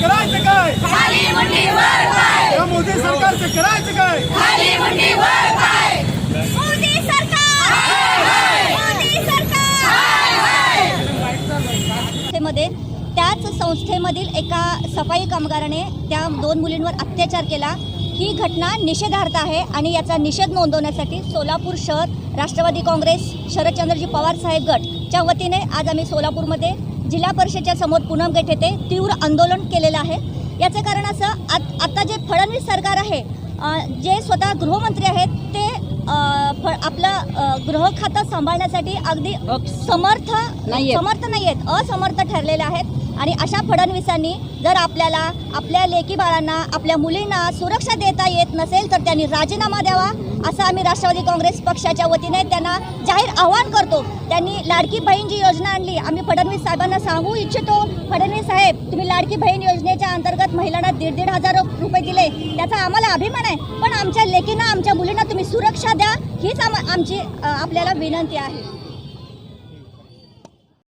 करायचं काय? या मोदी सरकारचं करायचं काय? मध्ये त्याच संस्थेमधील एका सफाई कामगाराने त्या दोन मुलींवर अत्याचार केला. ही घटना निषेधार्थ आहे आणि याचा निषेध नोंदवण्यासाठी सोलापूर शहर राष्ट्रवादी काँग्रेस शरदचंद्रजी पवार साहेब गटच्या वतीने आज आम्ही सोलापूरमध्ये जिल्हा परिषदेच्या समोर पूनम गेट येथे तीव्र आंदोलन केलेलं आहे. याचं कारण असं आत आता जे फडणवीस सरकार आहे जे स्वतः गृहमंत्री आहेत ते आपलं गृह खातं सांभाळण्यासाठी अगदी समर्थ. समर्थ नाही आहेत असमर्थ ठरलेले आहेत. आणि अशा फडणवीसांनी जर आपल्याला आपल्या लेकी बाळांना आपल्या मुलींना सुरक्षा देता येत नसेल तर त्यांनी राजीनामा द्यावा. असं आम्ही राष्ट्रवादी काँग्रेस पक्षाच्या वतीने त्यांना जाहीर आव्हान करतो. त्यांनी लाडकी बहीण जी योजना आणली आम्ही फडणवीस साहेबांना सांगू इच्छितो फडणवीस साहेब तुम्ही लाडकी बहीण योजनेच्या अंतर्गत महिलांना दीड दीड हजार रुपये दिले. त्याचा आम्हाला अभिमान आहे पण आमच्या लेकींना आमच्या मुलींना तुम्ही सुरक्षा द्या हीच आम आमची आपल्याला विनंती आहे.